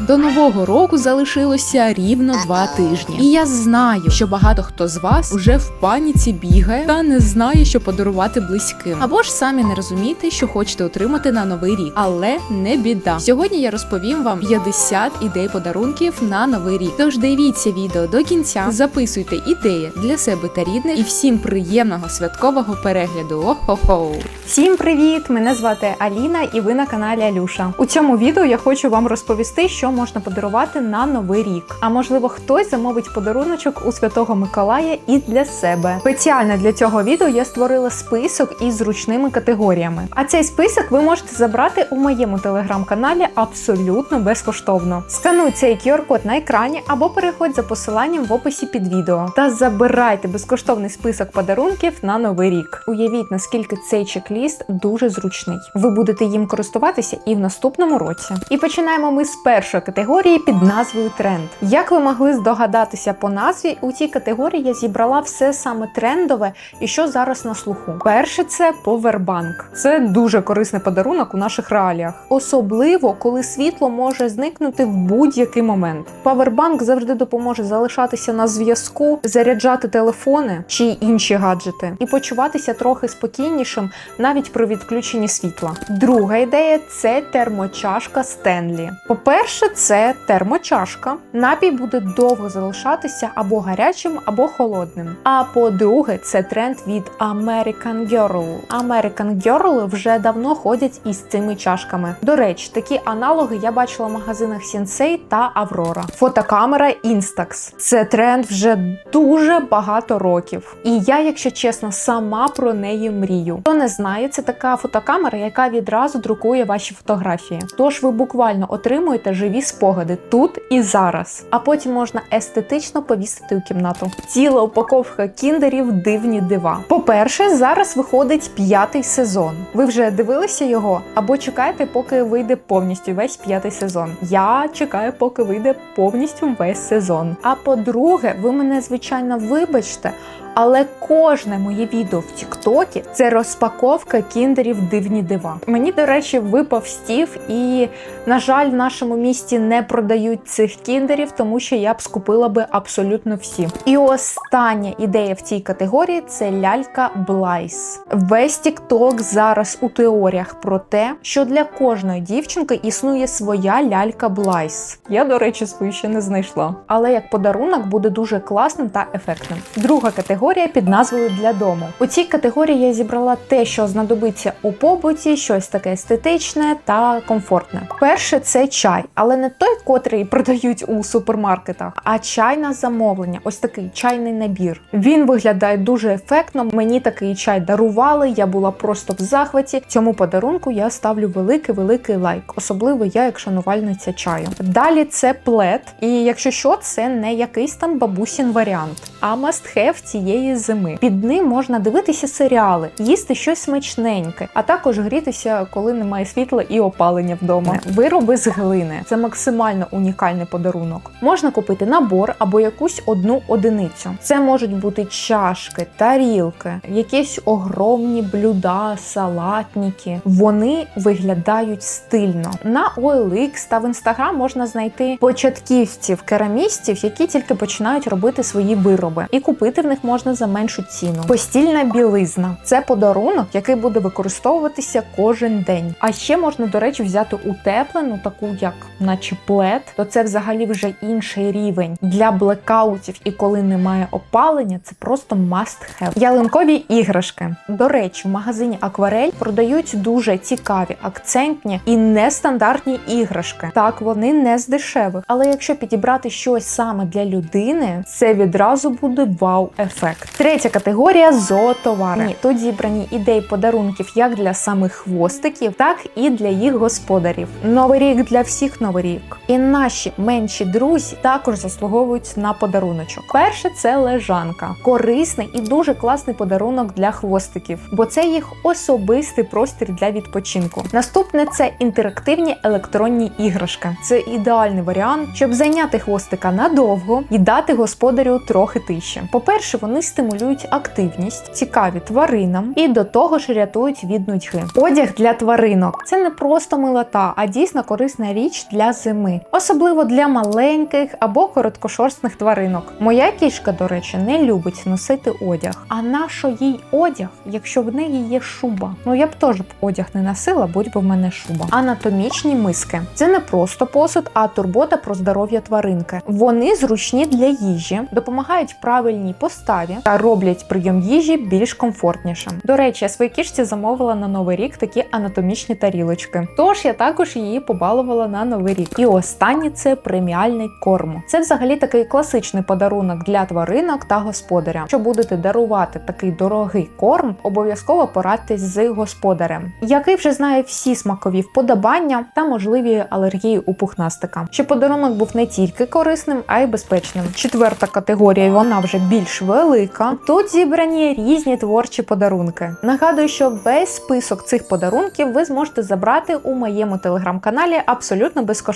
До нового року залишилося рівно два тижні. І я знаю, що багато хто з вас вже в паніці бігає та не знає, що подарувати близьким. Або ж самі не розумієте, що хочете отримати на новий рік. Але не біда. Сьогодні я розповім вам 50 ідей подарунків на новий рік. Тож дивіться відео до кінця, записуйте ідеї для себе та рідних і всім приємного святкового перегляду. О-хо-хо! Всім привіт! Мене звати Аліна, і ви на каналі Алюша. У цьому відео я хочу вам розповісти, що можна подарувати на новий рік. А можливо, хтось замовить подаруночок у Святого Миколая і для себе. Спеціально для цього відео я створила список із зручними категоріями. А цей список ви можете забрати у моєму телеграм-каналі абсолютно безкоштовно. Скануй цей QR-код на екрані або переходь за посиланням в описі під відео та забирайте безкоштовний список подарунків на новий рік. Уявіть, наскільки цей чек-ліст дуже зручний. Ви будете їм користуватися і в наступному році. І починаємо ми з першої категорії під назвою Тренд. Як ви могли здогадатися по назві, у цій категорії я зібрала все саме трендове і що зараз на слуху. Перше це повербанк. Це дуже корисний подарунок у наших реаліях, особливо коли світло може зникнути в будь-який момент. Павербанк завжди допоможе залишатися на зв'язку, заряджати телефони чи інші гаджети і почуватися трохи спокійнішим навіть при відключенні світла. Друга ідея це термочашка Стенлі. По-перше, це термочашка. Напій буде довго залишатися або гарячим, або холодним. А по-друге, це тренд від American Girl. American Girl вже давно ходять із цими чашками. До речі, такі аналоги я бачила в магазинах Sensei та Aurora. Фотокамера Instax. Це тренд вже дуже багато років. І я, якщо чесно, сама про неї мрію. Хто не знає, це така фотокамера, яка відразу друкує ваші фотографії. Тож ви буквально отримуєте живі спогади тут і зараз. А потім можна естетично повісити у кімнату. Ціла упаковка кіндерів дивні дива. По-перше, зараз виходить п'ятий сезон. Ви вже дивилися його або чекаєте, поки вийде повністю весь п'ятий сезон. Я чекаю, поки вийде повністю весь сезон. А по-друге, ви мене звичайно вибачте. Але кожне моє відео в Тіктокі це розпаковка кіндерів дивні дива. Мені, до речі, випав стів, і, на жаль, в нашому місті не продають цих кіндерів, тому що я б скупила би абсолютно всі. І остання ідея в цій категорії це лялька Блайс. Весь Тікток зараз у теоріях про те, що для кожної дівчинки існує своя лялька Блайс. Я, до речі, свою ще не знайшла. Але як подарунок буде дуже класним та ефектним. Друга категорія під назвою для дому. У цій категорії я зібрала те, що знадобиться у побуті, щось таке естетичне та комфортне. Перше це чай, але не той, котрий продають у супермаркетах, а чай на замовлення. Ось такий чайний набір. Він виглядає дуже ефектно. Мені такий чай дарували. Я була просто в захваті. Цьому подарунку я ставлю великий великий лайк, особливо я як шанувальниця чаю. Далі це плед, і якщо що, це не якийсь там бабусін варіант, а must-have цієї зими. Під ним можна дивитися серіали, їсти щось смачненьке, а також грітися, коли немає світла і опалення вдома. Вироби з глини це максимально унікальний подарунок. Можна купити набор або якусь одну одиницю. Це можуть бути чашки, тарілки, якісь огромні блюда, салатники. Вони виглядають стильно. На OLX та в Instagram можна знайти початківців, керамістів, які тільки починають робити свої вироби, і купити в них можна за меншу ціну. Постільна білизна це подарунок, який буде використовуватися кожен день. А ще можна, до речі, взяти утеплену, таку як наче плед, то це взагалі вже інший рівень для блекаутів. І коли немає опалення, це просто must have. Ялинкові іграшки. До речі, в магазині Акварель продають дуже цікаві, акцентні і нестандартні іграшки. Так, вони не з дешевих. Але якщо підібрати щось саме для людини, це відразу буде вау-ефект. Третя категорія зоотовари. Ні, тут зібрані ідеї подарунків як для самих хвостиків, так і для їх господарів. Новий рік для всіх новий рік. І наші менші друзі також заслуговують на подаруночок. Перше це лежанка, корисний і дуже класний подарунок для хвостиків, бо це їх особистий простір для відпочинку. Наступне це інтерактивні електронні іграшки. Це ідеальний варіант, щоб зайняти хвостика надовго і дати господарю трохи тиші. По-перше, вони стимулюють активність, цікаві тваринам і до того ж рятують від нудьги. Одяг для тваринок це не просто милота, а дійсно корисна річ для зими, особливо для маленьких або короткошорстних тваринок. Моя кішка, до речі, не любить носити одяг. А нащо їй одяг, якщо в неї є шуба? Ну я б теж б одяг не носила, будь би в мене шуба. Анатомічні миски це не просто посуд, а турбота про здоров'я тваринки. Вони зручні для їжі, допомагають правильній поставі та роблять прийом їжі більш комфортнішим. До речі, я своїй кішці замовила на новий рік такі анатомічні тарілочки. Тож я також її побалувала на новий рік. І останнє це преміальний корм. Це взагалі такий класичний подарунок для тваринок та господаря. Якщо будете дарувати такий дорогий корм, обов'язково порадьтесь з господарем, який вже знає всі смакові вподобання та можливі алергії у пухнастика. Щоб подарунок був не тільки корисним, а й безпечним. Четверта категорія, і вона вже більш велика. Тут зібрані різні творчі подарунки. Нагадую, що весь список цих подарунків ви зможете забрати у моєму телеграм-каналі абсолютно безкоштовно.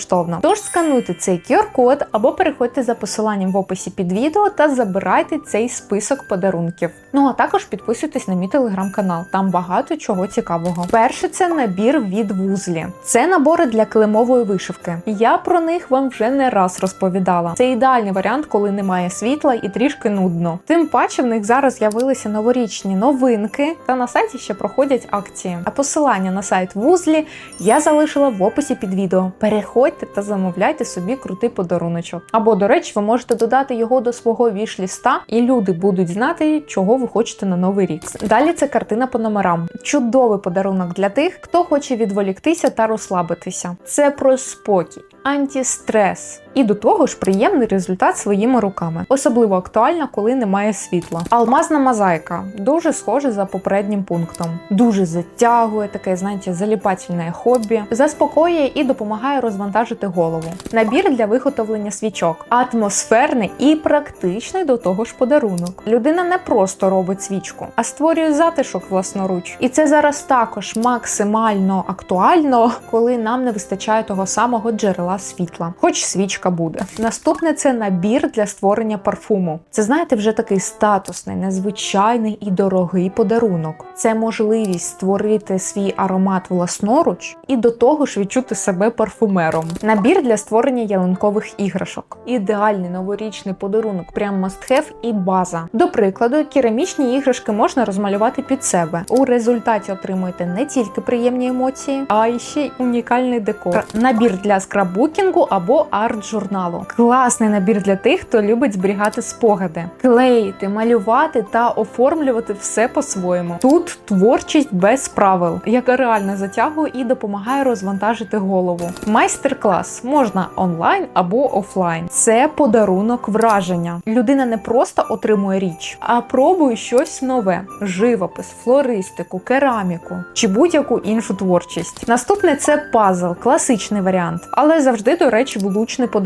Тож скануйте цей QR-код або переходьте за посиланням в описі під відео та забирайте цей список подарунків. Ну а також підписуйтесь на мій телеграм-канал, там багато чого цікавого. Перше це набір від вузлі. Це набори для килимової вишивки. Я про них вам вже не раз розповідала. Це ідеальний варіант, коли немає світла і трішки нудно. Тим паче в них зараз з'явилися новорічні новинки, та на сайті ще проходять акції. А посилання на сайт вузлі я залишила в описі під відео. Переходьте та замовляйте собі крутий подаруночок. Або, до речі, ви можете додати його до свого віш-ліста, і люди будуть знати, чого ви хочете на новий рік. Далі це картина по номерам. Чудовий подарунок для тих, хто хоче відволіктися та розслабитися. Це про спокій, антистрес. І до того ж приємний результат своїми руками. Особливо актуально, коли немає світла. Алмазна мозаїка дуже схоже за попереднім пунктом. Дуже затягує таке, знаєте, заліпательне хобі, заспокоює і допомагає розвантажити голову. Набір для виготовлення свічок, атмосферний і практичний до того ж подарунок. Людина не просто робить свічку, а створює затишок власноруч. І це зараз також максимально актуально, коли нам не вистачає того самого джерела світла, хоч свічка буде. Наступне це набір для створення парфуму. Це знаєте, вже такий статусний, незвичайний і дорогий подарунок. Це можливість створити свій аромат власноруч і до того ж відчути себе парфумером. Набір для створення ялинкових іграшок. Ідеальний новорічний подарунок, прям must have і база. До прикладу, керамічні іграшки можна розмалювати під себе. У результаті отримуєте не тільки приємні емоції, а й ще й унікальний декор. Набір для скраббукінгу або арт-журналу. Класний набір для тих, хто любить зберігати спогади, клеїти, малювати та оформлювати все по-своєму. Тут творчість без правил, яка реально затягує і допомагає розвантажити голову. Майстер-клас можна онлайн або офлайн. Це подарунок враження. Людина не просто отримує річ, а пробує щось нове: живопис, флористику, кераміку чи будь-яку іншу творчість. Наступне це пазл, класичний варіант, але завжди, до речі, влучний подарунок.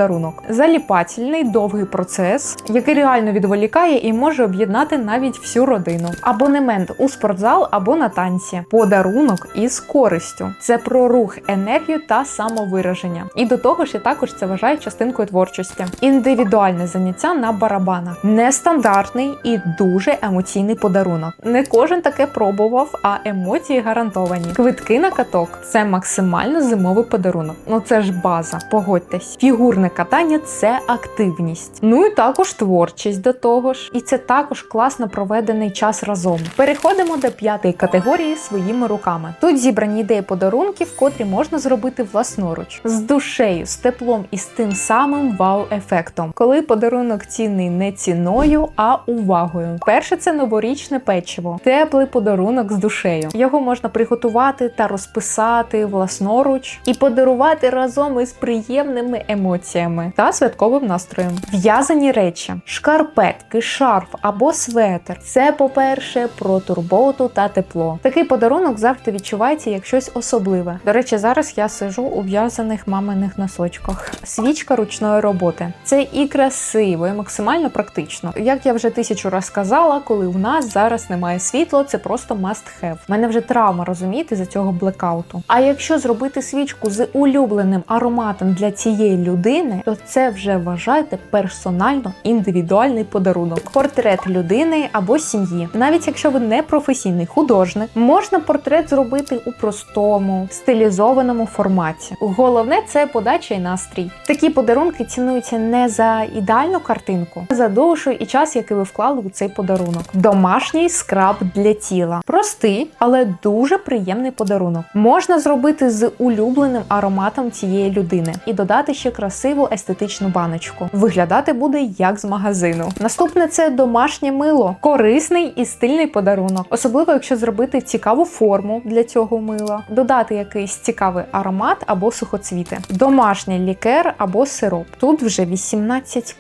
Заліпательний довгий процес, який реально відволікає і може об'єднати навіть всю родину. Абонемент у спортзал або на танці. Подарунок із користю. Це про рух, енергію та самовираження. І до того ж, я також це вважаю частинкою творчості. Індивідуальне заняття на барабанах. Нестандартний і дуже емоційний подарунок. Не кожен таке пробував, а емоції гарантовані. Квитки на каток це максимально зимовий подарунок. Ну це ж база, погодьтесь. Фігурне катання це активність. Ну і також творчість до того ж. І це також класно проведений час разом. Переходимо до п'ятої категорії своїми руками. Тут зібрані ідеї подарунків, котрі можна зробити власноруч з душею, з теплом і з тим самим вау-ефектом, коли подарунок цінний не ціною, а увагою. Перше це новорічне печиво, теплий подарунок з душею. Його можна приготувати та розписати власноруч і подарувати разом із приємними емоціями та святковим настроєм. В'язані речі, шкарпетки, шарф або светр. Це, по-перше, про турботу та тепло. Такий подарунок завжди відчувається як щось особливе. До речі, зараз я сижу у в'язаних маминих носочках. Свічка ручної роботи. Це і красиво, і максимально практично. Як я вже тисячу раз сказала, коли в нас зараз немає світла, це просто must have. У мене вже травма розумієте за цього блекауту. А якщо зробити свічку з улюбленим ароматом для цієї людини, то це вже вважайте персонально індивідуальний подарунок. Портрет людини або сім'ї. Навіть якщо ви не професійний художник, можна портрет зробити у простому, стилізованому форматі. Головне це подача і настрій. Такі подарунки цінуються не за ідеальну картинку, а за душу і час, який ви вклали у цей подарунок. Домашній скраб для тіла. Простий, але дуже приємний подарунок. Можна зробити з улюбленим ароматом цієї людини і додати ще красиву естетичну баночку. Виглядати буде як з магазину. Наступне це домашнє мило, корисний і стильний подарунок, особливо якщо зробити цікаву форму для цього мила, додати якийсь цікавий аромат або сухоцвіти, домашній лікер або сироп. Тут вже 18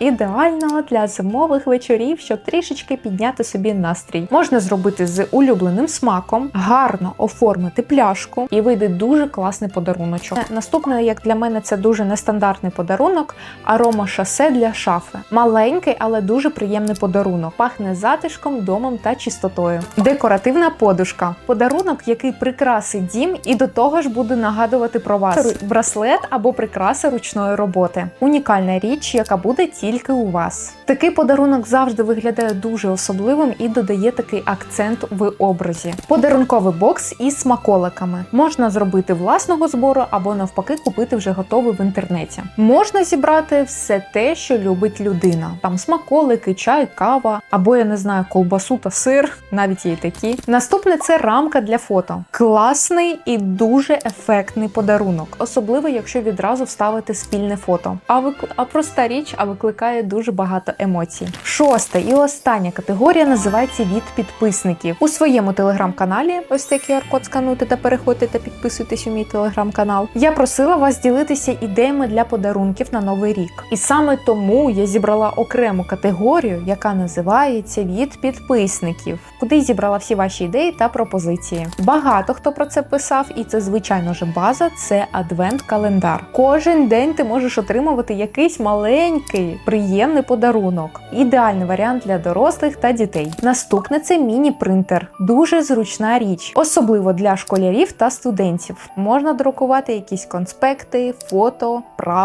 Ідеально для зимових вечорів, щоб трішечки підняти собі настрій. Можна зробити з улюбленим смаком, гарно оформити пляшку, і вийде дуже класний подаруночок. Наступне, як для мене, це дуже нестандартний подарунок арома шосе для шафи. Маленький, але дуже приємний подарунок. Пахне затишком, домом та чистотою. Декоративна подушка. Подарунок, який прикрасить дім і до того ж буде нагадувати про вас. Браслет або прикраса ручної роботи. Унікальна річ, яка буде тільки у вас. Такий подарунок завжди виглядає дуже особливим і додає такий акцент в образі. Подарунковий бокс із смаколиками можна зробити власного збору або навпаки купити вже готовий в інтернеті. Можна зібрати все те, що любить людина. Там смаколики, чай, кава, або я не знаю, ковбасу та сир, навіть є такі. Наступне це рамка для фото. Класний і дуже ефектний подарунок, особливо якщо відразу вставити спільне фото. А вик... а проста річ, а викликає дуже багато емоцій. Шоста і остання категорія називається від підписників. У своєму телеграм-каналі, ось цей QR-код та переходьте та підписуйтесь у мій телеграм-канал. Я просила вас ділитися ідеями для подарунків на новий рік. І саме тому я зібрала окрему категорію, яка називається від підписників, куди зібрала всі ваші ідеї та пропозиції. Багато хто про це писав, і це звичайно ж база. Це адвент-календар. Кожен день ти можеш отримувати якийсь маленький приємний подарунок. Ідеальний варіант для дорослих та дітей. Наступне це міні-принтер, дуже зручна річ, особливо для школярів та студентів. Можна друкувати якісь конспекти, фото, правила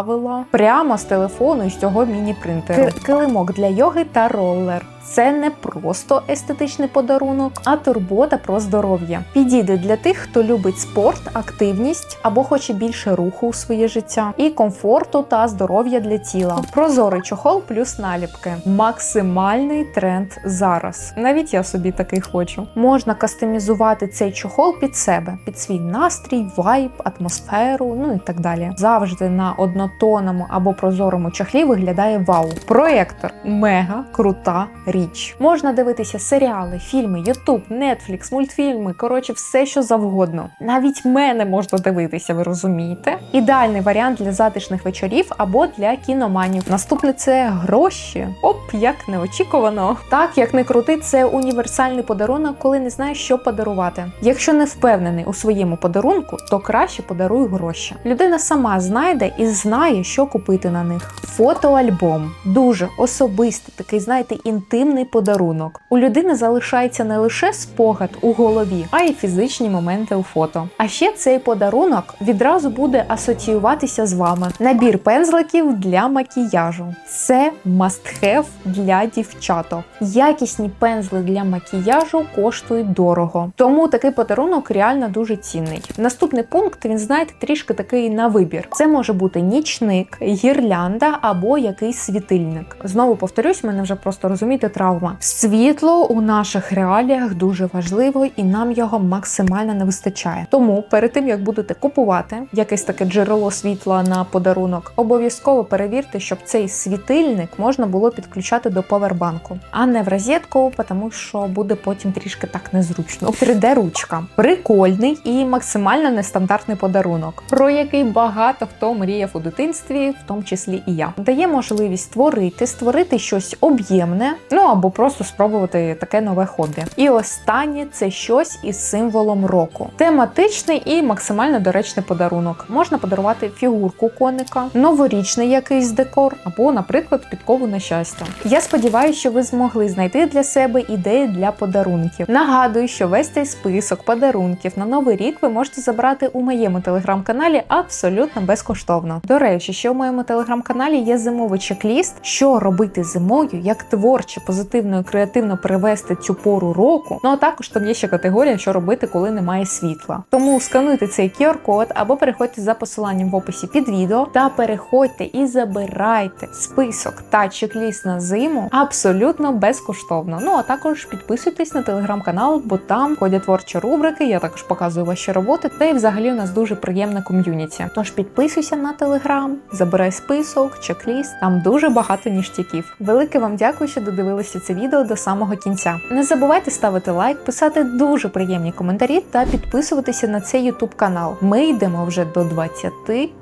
прямо з телефону з цього міні-принтеру. Ки- Килимок для йоги та роллер. Це не просто естетичний подарунок, а турбота про здоров'я. Підійде для тих, хто любить спорт, активність або хоче більше руху у своє життя, і комфорту та здоров'я для тіла. Прозорий чохол плюс наліпки. Максимальний тренд зараз. Навіть я собі такий хочу. Можна кастомізувати цей чохол під себе, під свій настрій, вайб, атмосферу, ну і так далі. Завжди на однотонному або прозорому чохлі виглядає вау. Проєктор мега крута річ. Можна дивитися серіали, фільми, Ютуб, Netflix, мультфільми, коротше, все що завгодно. Навіть мене можна дивитися, ви розумієте? Ідеальний варіант для затишних вечорів або для кіноманів. Наступне це гроші. Оп, як неочікувано. Так, як не крути, це універсальний подарунок, коли не знаєш, що подарувати. Якщо не впевнений у своєму подарунку, то краще подаруй гроші. Людина сама знайде і знає, що купити на них. Фотоальбом дуже особистий, такий, знаєте, інтимний подарунок. У людини залишається не лише спогад у голові, а й фізичні моменти у фото. А ще цей подарунок відразу буде асоціюватися з вами. Набір пензликів для макіяжу. Це must-have для дівчаток. Якісні пензли для макіяжу коштують дорого, тому такий подарунок реально дуже цінний. Наступний пункт він знаєте трішки такий на вибір. Це може бути нічник, гірлянда або якийсь світильник. Знову повторюсь, мене вже просто розумієте травма. Світло у наших реаліях дуже важливо, і нам його максимально не вистачає. Тому перед тим як будете купувати якесь таке джерело світла на подарунок, обов'язково перевірте, щоб цей світильник можна було підключати до повербанку, а не в розетку, тому що буде потім трішки так незручно. 3D-ручка прикольний і максимально нестандартний подарунок, про який багато хто мріяв у дитинстві, в тому числі і я. Дає можливість створити, створити щось об'ємне, ну або просто спробувати таке нове хобі. І останнє це щось із символом року. Тематичний і максимально доречний подарунок. Можна подарувати фігурку коника, новорічний якийсь декор, або, наприклад, підкову на щастя. Я сподіваюся, що ви змогли знайти для себе ідеї для подарунків. Нагадую, що весь цей список подарунків на новий рік ви можете забрати у моєму телеграм-каналі абсолютно безкоштовно. До речі, ще у моєму телеграм-каналі є зимовий чек-ліст, що робити зимою, як творче, позитивно і креативно перевести цю пору року. Ну а також там є ще категорія, що робити, коли немає світла. Тому скануйте цей QR-код або переходьте за посиланням в описі під відео та переходьте і забирайте список та чек-ліст на зиму абсолютно безкоштовно. Ну а також підписуйтесь на телеграм-канал, бо там ходять творчі рубрики. Я також показую ваші роботи. Та й взагалі у нас дуже приємна ком'юніті. Тож підписуйся на телеграм, забирай список, чек-ліст. Там дуже багато ніштяків. Велике вам дякую, що додивилися це відео до самого кінця. Не забувайте ставити лайк, писати дуже приємні коментарі та підписуватися на цей YouTube канал. Ми йдемо вже до 20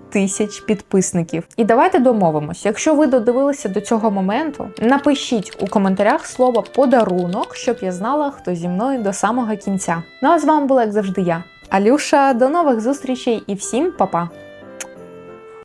тисяч підписників. І давайте домовимось. Якщо ви додивилися до цього моменту, напишіть у коментарях слово подарунок, щоб я знала, хто зі мною до самого кінця. Ну а з вами була як завжди я. Алюша, до нових зустрічей і всім па-па!